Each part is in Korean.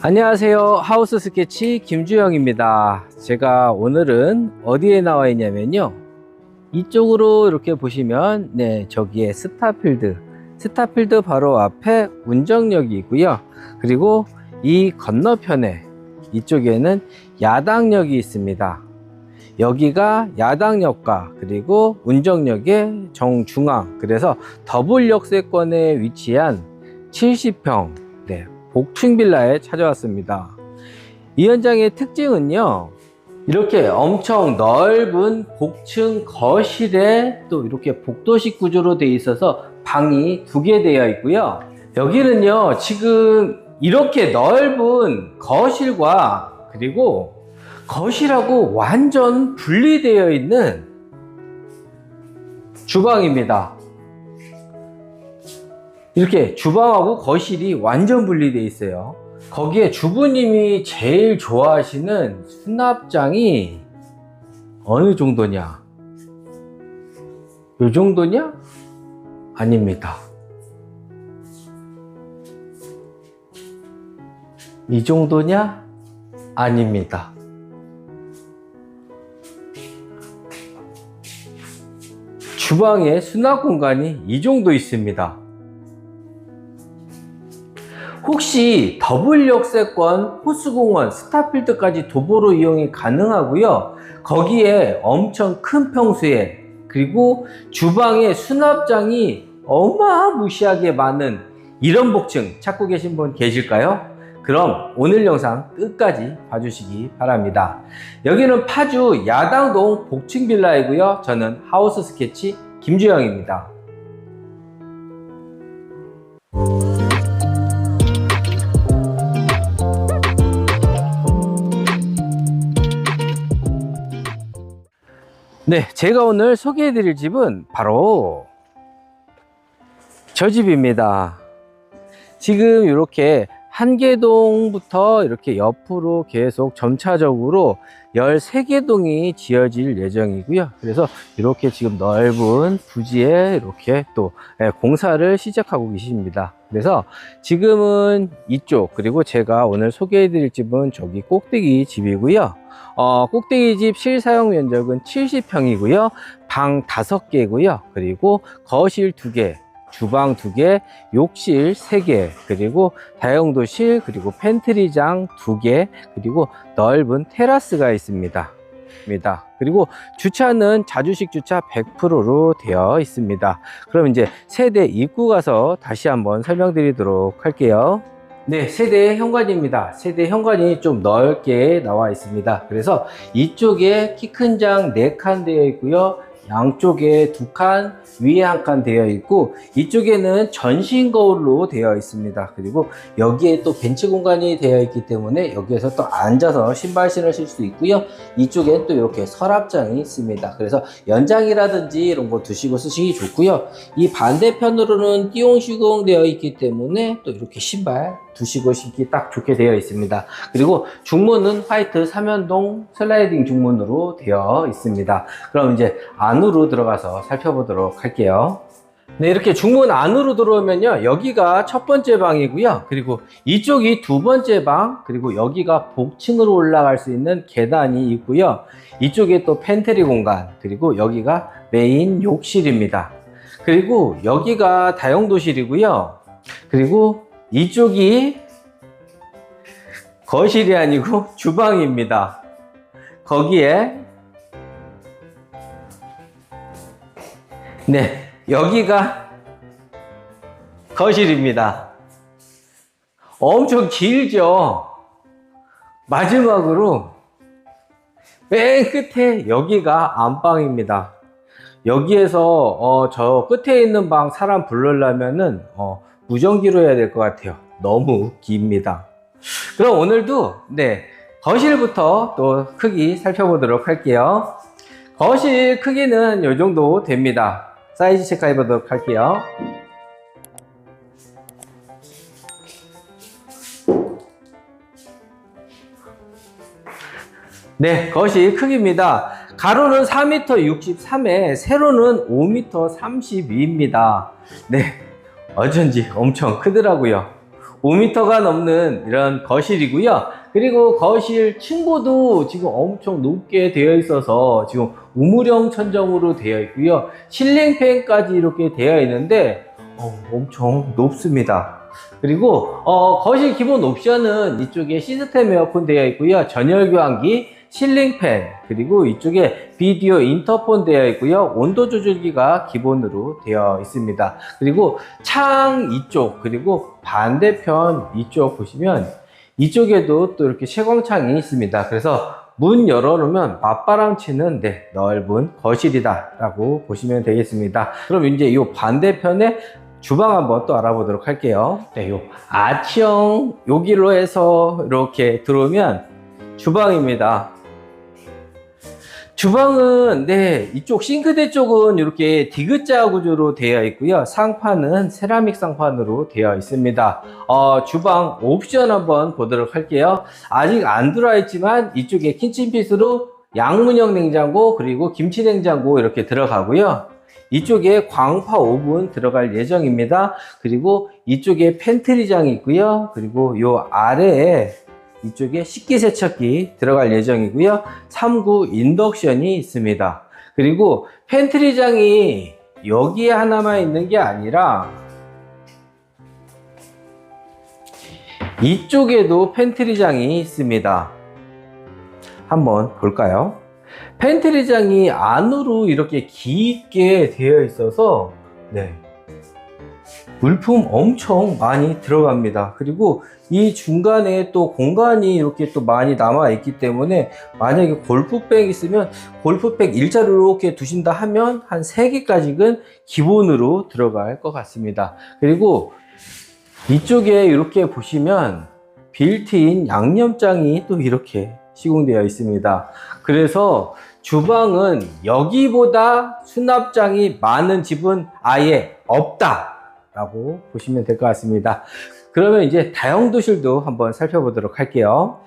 안녕하세요. 하우스 스케치 김주영입니다. 제가 오늘은 어디에 나와 있냐면요. 이쪽으로 이렇게 보시면, 네, 저기에 스타필드. 스타필드 바로 앞에 운정역이 있고요. 그리고 이 건너편에 이쪽에는 야당역이 있습니다. 여기가 야당역과 그리고 운정역의 정중앙. 그래서 더블 역세권에 위치한 70평, 네, 복층 빌라에 찾아왔습니다. 이 현장의 특징은요, 이렇게 엄청 넓은 복층 거실에 또 이렇게 복도식 구조로 되어 있어서 방이 두 개 되어 있고요. 여기는요, 지금 이렇게 넓은 거실과 그리고 거실하고 완전 분리되어 있는 주방입니다. 이렇게 주방하고 거실이 완전 분리되어 있어요. 거기에 주부님이 제일 좋아하시는 수납장이 어느 정도냐? 요 정도냐? 아닙니다. 이 정도냐? 아닙니다. 주방에 수납 공간이 이 정도 있습니다. 혹시 더블 역세권, 호수공원, 스타필드까지 도보로 이용이 가능하고요. 거기에 엄청 큰 평수에 그리고 주방에 수납장이 어마무시하게 많은 이런 복층 찾고 계신 분 계실까요? 그럼 오늘 영상 끝까지 봐주시기 바랍니다. 여기는 파주 야당동 복층 빌라이고요. 저는 하우스 스케치 김주영입니다. 네, 제가 오늘 소개해 드릴 집은 바로 저 집입니다. 지금 이렇게 한계동부터 이렇게 옆으로 계속 점차적으로 13개 동이 지어질 예정이고요. 그래서 이렇게 지금 넓은 부지에 이렇게 또 예, 공사를 시작하고 계십니다. 그래서 지금은 이쪽 그리고 제가 오늘 소개해 드릴 집은 저기 꼭대기 집이고요. 어, 꼭대기 집 실사용 면적은 70평이고요. 방 5개고요. 그리고 거실 2개, 주방 2개, 욕실 3개, 그리고 다용도실, 그리고 팬트리장 2개, 그리고 넓은 테라스가 있습니다. 그리고 주차는 자주식 주차 100%로 되어 있습니다. 그럼 이제 세대 입구 가서 다시 한번 설명드리도록 할게요. 네, 세대 현관입니다. 세대 현관이 좀 넓게 나와 있습니다. 그래서 이쪽에 키 큰 장 4칸 되어 있고요. 양쪽에 두 칸, 위에 한 칸 되어 있고 이쪽에는 전신 거울로 되어 있습니다. 그리고 여기에 또 벤치 공간이 되어 있기 때문에 여기에서 또 앉아서 신발 신으실 수 있고요. 이쪽엔 또 이렇게 서랍장이 있습니다. 그래서 연장이라든지 이런 거 두시고 쓰시기 좋고요. 이 반대편으로는 띠용 시공 되어 있기 때문에 또 이렇게 신발 두시고 신기 딱 좋게 되어 있습니다. 그리고 중문은 화이트 삼연동 슬라이딩 중문으로 되어 있습니다. 그럼 이제 안으로 들어가서 살펴보도록 할게요. 네, 이렇게 중문 안으로 들어오면요. 여기가 첫 번째 방이고요. 그리고 이쪽이 두 번째 방, 그리고 여기가 복층으로 올라갈 수 있는 계단이 있고요. 이쪽에 또 팬트리 공간, 그리고 여기가 메인 욕실입니다. 그리고 여기가 다용도실이고요. 그리고 이쪽이 거실이 아니고 주방입니다. 거기에 네, 여기가 거실입니다. 엄청 길죠? 마지막으로 맨 끝에 여기가 안방입니다. 여기에서 어, 저 끝에 있는 방 사람 부르려면은 어, 무전기로 해야 될 것 같아요. 너무 깁니다. 그럼 오늘도 네 거실부터 또 크기 살펴보도록 할게요. 거실 크기는 이 정도 됩니다. 사이즈 체크해 보도록 할게요. 네, 거실 크기입니다. 가로는 4m 63에 세로는 5m 32입니다. 네, 어쩐지 엄청 크더라고요. 5m가 넘는 이런 거실이고요. 그리고 거실 층고도 지금 엄청 높게 되어 있어서 지금 우물형 천정으로 되어 있고요. 실링팬까지 이렇게 되어 있는데 어, 엄청 높습니다. 그리고 어, 거실 기본 옵션은 이쪽에 시스템 에어컨 되어 있고요. 전열 교환기, 실링팬, 그리고 이쪽에 비디오 인터폰 되어 있고요. 온도 조절기가 기본으로 되어 있습니다. 그리고 창 이쪽, 그리고 반대편 이쪽 보시면 이쪽에도 또 이렇게 채광창이 있습니다. 그래서 문 열어놓으면 맞바람 치는 네, 넓은 거실이다 라고 보시면 되겠습니다. 그럼 이제 이 반대편에 주방 한번 또 알아보도록 할게요. 네, 요 아치형 여기로 해서 이렇게 들어오면 주방입니다. 주방은 네 이쪽 싱크대 쪽은 이렇게 디귿자 구조로 되어 있고요. 상판은 세라믹 상판으로 되어 있습니다. 어, 주방 옵션 한번 보도록 할게요. 아직 안 들어와 있지만 이쪽에 킨친핏으로 양문형 냉장고 그리고 김치 냉장고 이렇게 들어가고요. 이쪽에 광파 오븐 들어갈 예정입니다. 그리고 이쪽에 팬트리장이 있고요. 그리고 요 아래에 이쪽에 식기 세척기 들어갈 예정이고요. 3구 인덕션이 있습니다. 그리고 팬트리장이 여기에 하나만 있는 게 아니라 이쪽에도 팬트리장이 있습니다. 한번 볼까요? 팬트리장이 안으로 이렇게 깊게 되어 있어서 네. 물품 엄청 많이 들어갑니다. 그리고 이 중간에 또 공간이 이렇게 또 많이 남아 있기 때문에 만약에 골프백 있으면 골프백 일자로 이렇게 두신다 하면 한 3개까지는 기본으로 들어갈 것 같습니다. 그리고 이쪽에 이렇게 보시면 빌트인 양념장이 또 이렇게 시공되어 있습니다. 그래서 주방은 여기보다 수납장이 많은 집은 아예 없다. 라고 보시면 될 것 같습니다. 그러면 이제 다용도실도 한번 살펴보도록 할게요.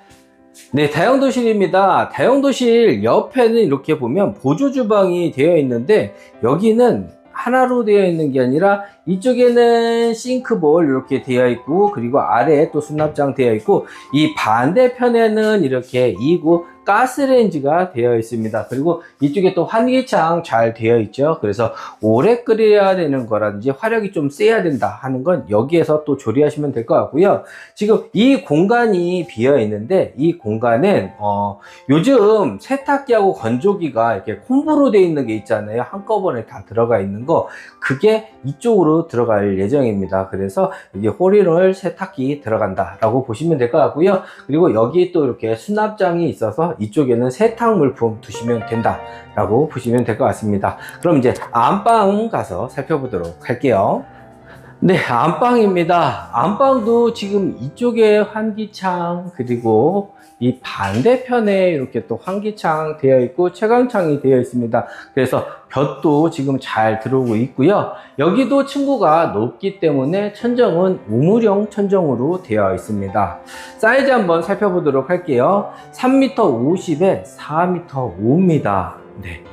네, 다용도실입니다. 다용도실 옆에는 이렇게 보면 보조 주방이 되어 있는데 여기는 하나로 되어 있는 게 아니라 이쪽에는 싱크볼 이렇게 되어 있고 그리고 아래에 또 수납장 되어 있고 이 반대편에는 이렇게 2구 가스레인지가 되어 있습니다. 그리고 이쪽에 또 환기창 잘 되어 있죠. 그래서 오래 끓여야 되는 거라든지 화력이 좀 세야 된다 하는 건 여기에서 또 조리하시면 될 것 같고요. 지금 이 공간이 비어 있는데 이 공간은 어, 요즘 세탁기하고 건조기가 이렇게 콤보로 되어 있는 게 있잖아요. 한꺼번에 다 들어가 있는 거 그게 이쪽으로 들어갈 예정입니다. 그래서 여기 호리롤 세탁기 들어간다 라고 보시면 될 것 같고요. 그리고 여기 또 이렇게 수납장이 있어서 이쪽에는 세탁 물품 두시면 된다 라고 보시면 될 것 같습니다. 그럼 이제 안방 가서 살펴보도록 할게요. 네, 안방입니다. 안방도 지금 이쪽에 환기창 그리고 이 반대편에 이렇게 또 환기창 되어 있고 채광창이 되어 있습니다. 그래서 볕도 지금 잘 들어오고 있고요. 여기도 층고가 높기 때문에 천정은 우물형 천정으로 되어 있습니다. 사이즈 한번 살펴보도록 할게요. 3m 50에 4m 5입니다. 네.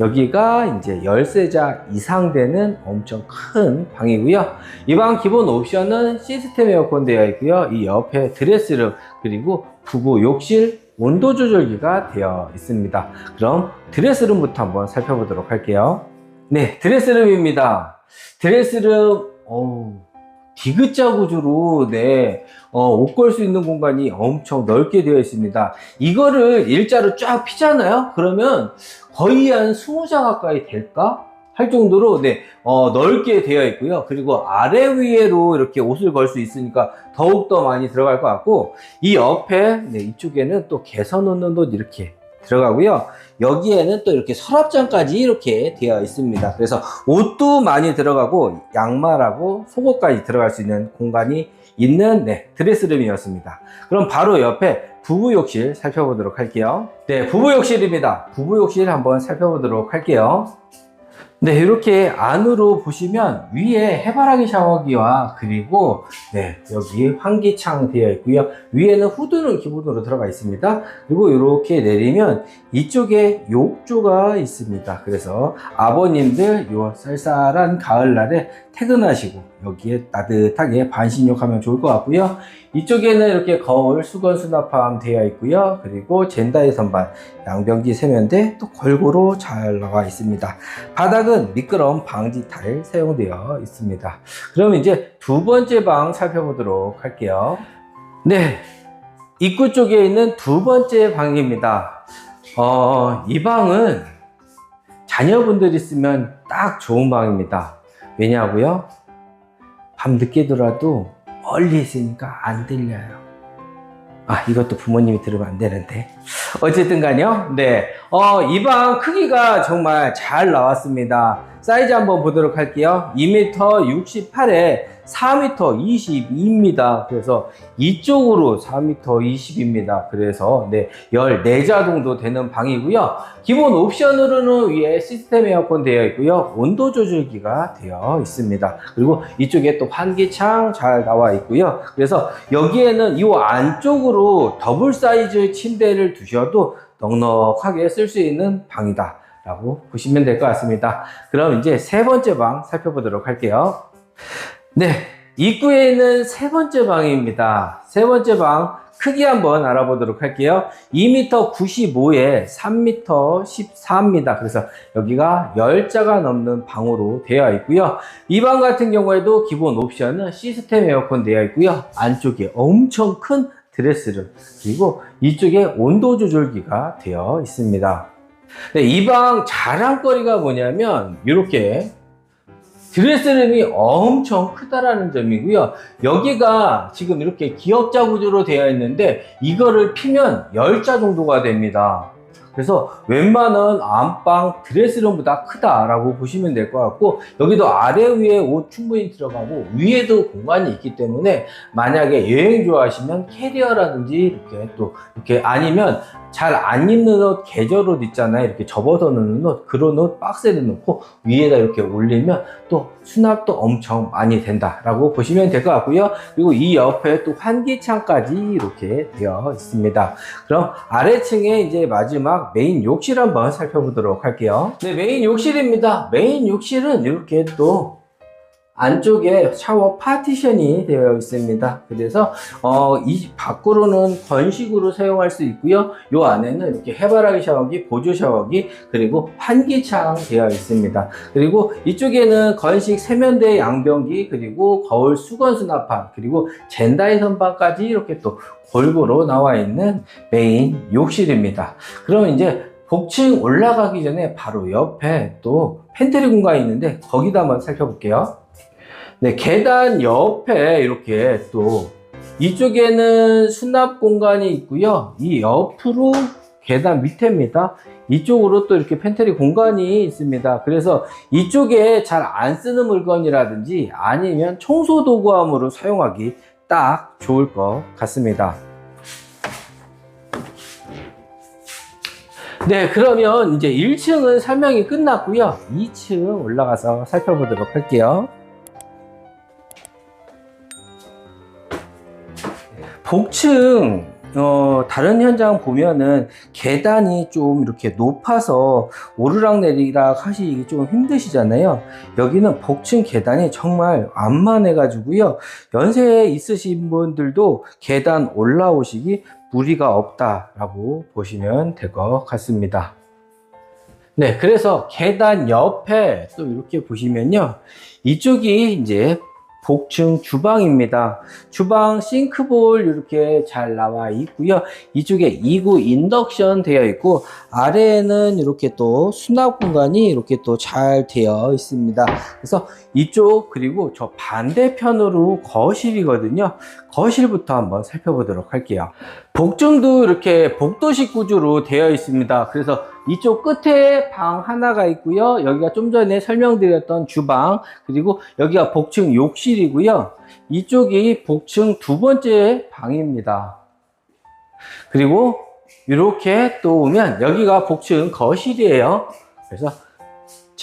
여기가 이제 13자 이상 되는 엄청 큰 방이고요. 이 방 기본 옵션은 시스템 에어컨 되어 있고요. 이 옆에 드레스룸 그리고 부부 욕실 온도 조절기가 되어 있습니다. 그럼 드레스룸부터 한번 살펴보도록 할게요. 네, 드레스룸입니다. 드레스룸 어우, 디귿자 구조로 네, 어, 옷 걸 수 있는 공간이 엄청 넓게 되어 있습니다. 이거를 일자로 쫙 피잖아요? 그러면 거의 한 20자 가까이 될까? 할 정도로 네, 어, 넓게 되어 있고요. 그리고 아래 위에로 이렇게 옷을 걸 수 있으니까 더욱더 많이 들어갈 것 같고 이 옆에 네, 이쪽에는 또 개선 놓는 옷 이렇게 들어가고요. 여기에는 또 이렇게 서랍장까지 이렇게 되어 있습니다. 그래서 옷도 많이 들어가고 양말하고 속옷까지 들어갈 수 있는 공간이 있는 네, 드레스룸이었습니다. 그럼 바로 옆에 부부 욕실 살펴보도록 할게요. 네, 부부 욕실입니다. 부부 욕실 한번 살펴보도록 할게요. 네, 이렇게 안으로 보시면 위에 해바라기 샤워기와 그리고 네, 여기 환기창 되어 있고요. 위에는 후드는 기본으로 들어가 있습니다. 그리고 이렇게 내리면 이쪽에 욕조가 있습니다. 그래서 아버님들 요 쌀쌀한 가을날에 퇴근하시고 여기에 따뜻하게 반신욕하면 좋을 것 같고요. 이쪽에는 이렇게 거울 수건 수납함 되어 있고요. 그리고 젠다의 선반, 양병지 세면대 또 골고루 잘 나와 있습니다. 바닥은 미끄럼 방지 타일 사용되어 있습니다. 그럼 이제 두 번째 방 살펴보도록 할게요. 네. 입구 쪽에 있는 두 번째 방입니다. 어, 이 방은 자녀분들이 쓰면 딱 좋은 방입니다. 왜냐고요? 밤 늦게 들어도 멀리 있으니까 안 들려요. 아, 이것도 부모님이 들으면 안 되는데. 어쨌든 간요. 네. 어, 이 방 크기가 정말 잘 나왔습니다. 사이즈 한번 보도록 할게요. 2m 68에 4m 22입니다. 그래서 이쪽으로 4m 20입니다. 그래서 네, 14자 정도 되는 방이고요. 기본 옵션으로는 위에 시스템 에어컨 되어 있고요. 온도 조절기가 되어 있습니다. 그리고 이쪽에 또 환기창 잘 나와 있고요. 그래서 여기에는 이 안쪽으로 더블 사이즈 침대를 두셔도 넉넉하게 쓸 수 있는 방이다. 라고 보시면 될 것 같습니다. 그럼 이제 세 번째 방 살펴보도록 할게요. 네, 입구에 있는 세 번째 방입니다. 세 번째 방 크기 한번 알아보도록 할게요. 2m 95에 3m 14입니다. 그래서 여기가 10자가 넘는 방으로 되어 있고요. 이 방 같은 경우에도 기본 옵션은 시스템 에어컨 되어 있고요. 안쪽에 엄청 큰 드레스룸 그리고 이쪽에 온도 조절기가 되어 있습니다. 네, 이방 자랑거리가 뭐냐면 이렇게 드레스룸이 엄청 크다라는 점이고요. 여기가 지금 이렇게 기역자 구조로 되어 있는데 이거를 피면 10자 정도가 됩니다. 그래서 웬만한 안방 드레스룸보다 크다라고 보시면 될 것 같고 여기도 아래 위에 옷 충분히 들어가고 위에도 공간이 있기 때문에 만약에 여행 좋아하시면 캐리어라든지 이렇게 또 이렇게 아니면 잘 안 입는 옷 계절 옷 있잖아요 이렇게 접어서 넣는 옷 그런 옷 박스에 넣고 위에다 이렇게 올리면 또 수납도 엄청 많이 된다라고 보시면 될 것 같고요 그리고 이 옆에 또 환기창까지 이렇게 되어 있습니다 그럼 아래층에 이제 마지막 메인 욕실 한번 살펴보도록 할게요. 네, 메인 욕실입니다. 메인 욕실은 이렇게 또 안쪽에 샤워 파티션이 되어 있습니다. 그래서 어, 이 밖으로는 건식으로 사용할 수 있고요. 이 안에는 이렇게 해바라기 샤워기, 보조 샤워기, 그리고 환기창 되어 있습니다. 그리고 이쪽에는 건식 세면대 양변기, 그리고 거울 수건 수납판, 그리고 젠다이 선반까지 이렇게 또 골고루 나와 있는 메인 욕실입니다. 그럼 이제 복층 올라가기 전에 바로 옆에 또 팬트리 공간이 있는데 거기다 한번 살펴볼게요. 네, 계단 옆에 이렇게 또 이쪽에는 수납 공간이 있고요. 이 옆으로 계단 밑에입니다. 이쪽으로 또 이렇게 팬트리 공간이 있습니다. 그래서 이쪽에 잘 안 쓰는 물건이라든지 아니면 청소 도구함으로 사용하기 딱 좋을 것 같습니다. 네, 그러면 이제 1층은 설명이 끝났고요. 2층 올라가서 살펴보도록 할게요. 복층 어, 다른 현장 보면은 계단이 좀 이렇게 높아서 오르락내리락 하시기 좀 힘드시잖아요. 여기는 복층 계단이 정말 완만해가지고요. 연세 있으신 분들도 계단 올라오시기 무리가 없다라고 보시면 될 것 같습니다. 네, 그래서 계단 옆에 또 이렇게 보시면요. 이쪽이 이제 복층 주방입니다. 주방 싱크볼 이렇게 잘 나와 있고요. 이쪽에 2구 인덕션 되어 있고 아래에는 이렇게 또 수납 공간이 이렇게 또 잘 되어 있습니다. 그래서 이쪽 그리고 저 반대편으로 거실이거든요. 거실부터 한번 살펴보도록 할게요. 복층도 이렇게 복도식 구조로 되어 있습니다. 그래서 이쪽 끝에 방 하나가 있고요. 여기가 좀 전에 설명드렸던 주방, 그리고 여기가 복층 욕실이고요. 이쪽이 복층 두 번째 방입니다. 그리고 이렇게 또 오면 여기가 복층 거실이에요. 그래서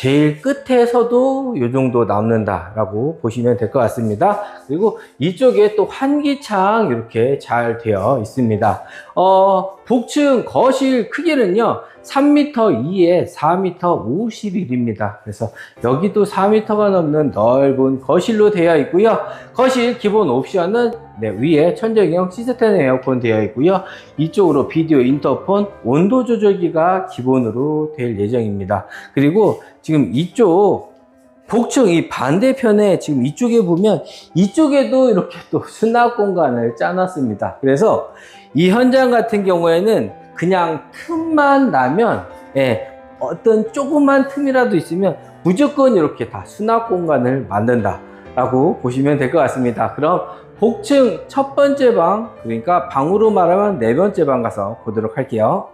제일 끝에서도 이 정도 남는다라고 보시면 될 것 같습니다. 그리고 이쪽에 또 환기창 이렇게 잘 되어 있습니다. 어, 복층 거실 크기는요, 3m 2에 4m 51입니다. 그래서 여기도 4m가 넘는 넓은 거실로 되어 있고요. 거실 기본 옵션은 네, 위에 천정형 시스템 에어컨 되어 있고요. 이쪽으로 비디오 인터폰, 온도 조절기가 기본으로 될 예정입니다. 그리고 지금 이쪽 복층 이 반대편에 지금 이쪽에 보면 이쪽에도 이렇게 또 수납 공간을 짜놨습니다. 그래서 이 현장 같은 경우에는 그냥 틈만 나면 예, 어떤 조그만 틈이라도 있으면 무조건 이렇게 다 수납 공간을 만든다 라고 보시면 될 것 같습니다. 그럼 복층 첫 번째 방 그러니까 방으로 말하면 네 번째 방 가서 보도록 할게요.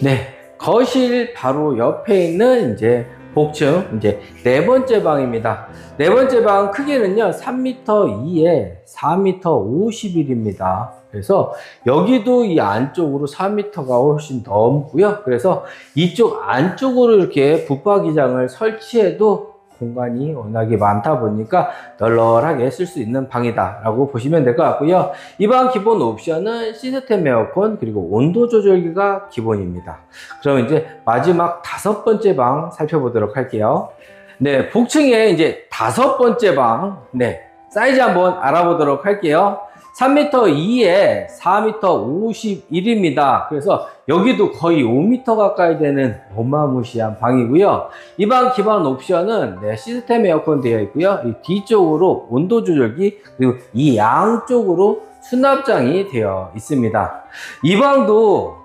네, 거실 바로 옆에 있는 이제 복층 이제 네 번째 방입니다. 네 번째 방 크기는요 3m 2에 4m 51입니다. 그래서 여기도 이 안쪽으로 4m가 훨씬 넘고요. 그래서 이쪽 안쪽으로 이렇게 붙박이장을 설치해도 공간이 워낙에 많다 보니까 널널하게 쓸 수 있는 방이다라고 보시면 될 것 같고요. 이 방 기본 옵션은 시스템 에어컨 그리고 온도 조절기가 기본입니다. 그럼 이제 마지막 다섯 번째 방 살펴보도록 할게요. 네, 복층에 이제 다섯 번째 방, 네, 사이즈 한번 알아보도록 할게요. 3m 2에 4m 51입니다. 그래서 여기도 거의 5m 가까이 되는 어마무시한 방이고요. 이 방 기반 옵션은 네, 시스템 에어컨 되어 있고요. 이 뒤쪽으로 온도 조절기 그리고 이 양쪽으로 수납장이 되어 있습니다. 이 방도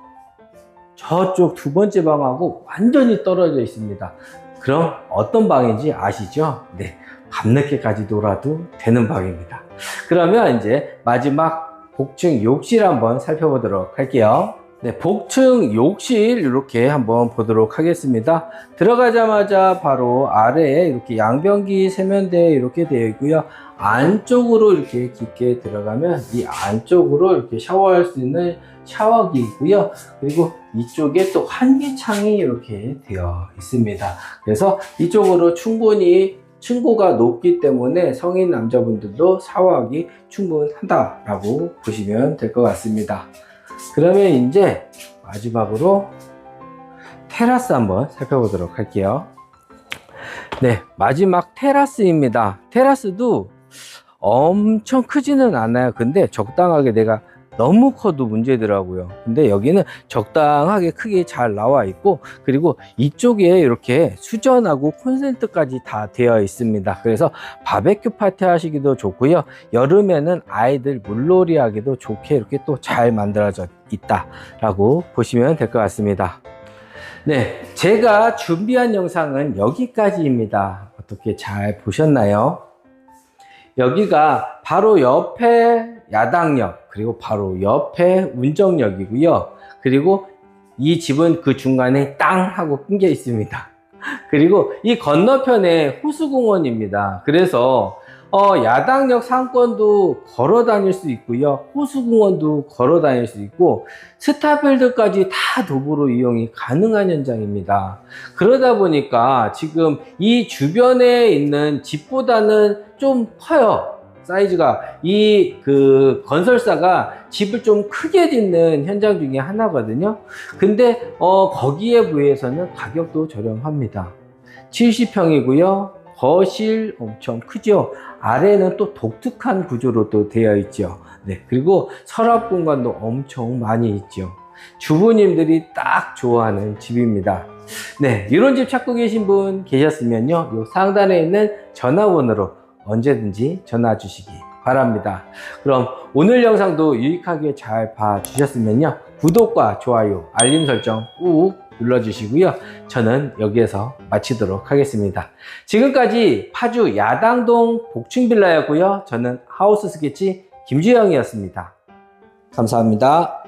저쪽 두 번째 방하고 완전히 떨어져 있습니다. 그럼 어떤 방인지 아시죠? 네. 밤늦게까지 놀아도 되는 방입니다. 그러면 이제 마지막 복층 욕실 한번 살펴보도록 할게요. 네, 복층 욕실 이렇게 한번 보도록 하겠습니다. 들어가자마자 바로 아래에 이렇게 양변기 세면대 이렇게 되어 있고요. 안쪽으로 이렇게 깊게 들어가면 이 안쪽으로 이렇게 샤워할 수 있는 샤워기 있고요. 그리고 이쪽에 또 환기창이 이렇게 되어 있습니다. 그래서 이쪽으로 충분히 층고가 높기 때문에 성인 남자분들도 샤워하기 충분하다라고 보시면 될 것 같습니다. 그러면 이제 마지막으로 테라스 한번 살펴보도록 할게요. 네, 마지막 테라스입니다. 테라스도 엄청 크지는 않아요. 근데 적당하게 내가 너무 커도 문제더라고요. 근데 여기는 적당하게 크게 잘 나와 있고 그리고 이쪽에 이렇게 수전하고 콘센트까지 다 되어 있습니다. 그래서 바베큐 파티 하시기도 좋고요. 여름에는 아이들 물놀이 하기도 좋게 이렇게 또 잘 만들어져 있다라고 보시면 될 것 같습니다. 네, 제가 준비한 영상은 여기까지입니다. 어떻게 잘 보셨나요? 여기가 바로 옆에 야당역 그리고 바로 옆에 운정역이고요. 그리고 이 집은 그 중간에 땅 하고 끊겨 있습니다. 그리고 이 건너편에 호수공원입니다. 그래서 어, 야당역 상권도 걸어 다닐 수 있고요. 호수공원도 걸어 다닐 수 있고 스타필드까지 다 도보로 이용이 가능한 현장입니다. 그러다 보니까 지금 이 주변에 있는 집보다는 좀 커요. 사이즈가 이 그 건설사가 집을 좀 크게 짓는 현장 중에 하나거든요. 근데 어 거기에 비해서는 가격도 저렴합니다. 70평이고요. 거실 엄청 크죠. 아래는 또 독특한 구조로 또 되어 있죠. 네. 그리고 서랍 공간도 엄청 많이 있죠. 주부님들이 딱 좋아하는 집입니다. 네. 이런 집 찾고 계신 분 계셨으면요. 요 상단에 있는 전화번호로 언제든지 전화 주시기 바랍니다. 그럼 오늘 영상도 유익하게 잘 봐주셨으면요. 구독과 좋아요, 알림 설정 꾹 눌러주시고요. 저는 여기에서 마치도록 하겠습니다. 지금까지 파주 야당동 복층빌라였고요. 저는 하우스 스케치 김주영이었습니다. 감사합니다.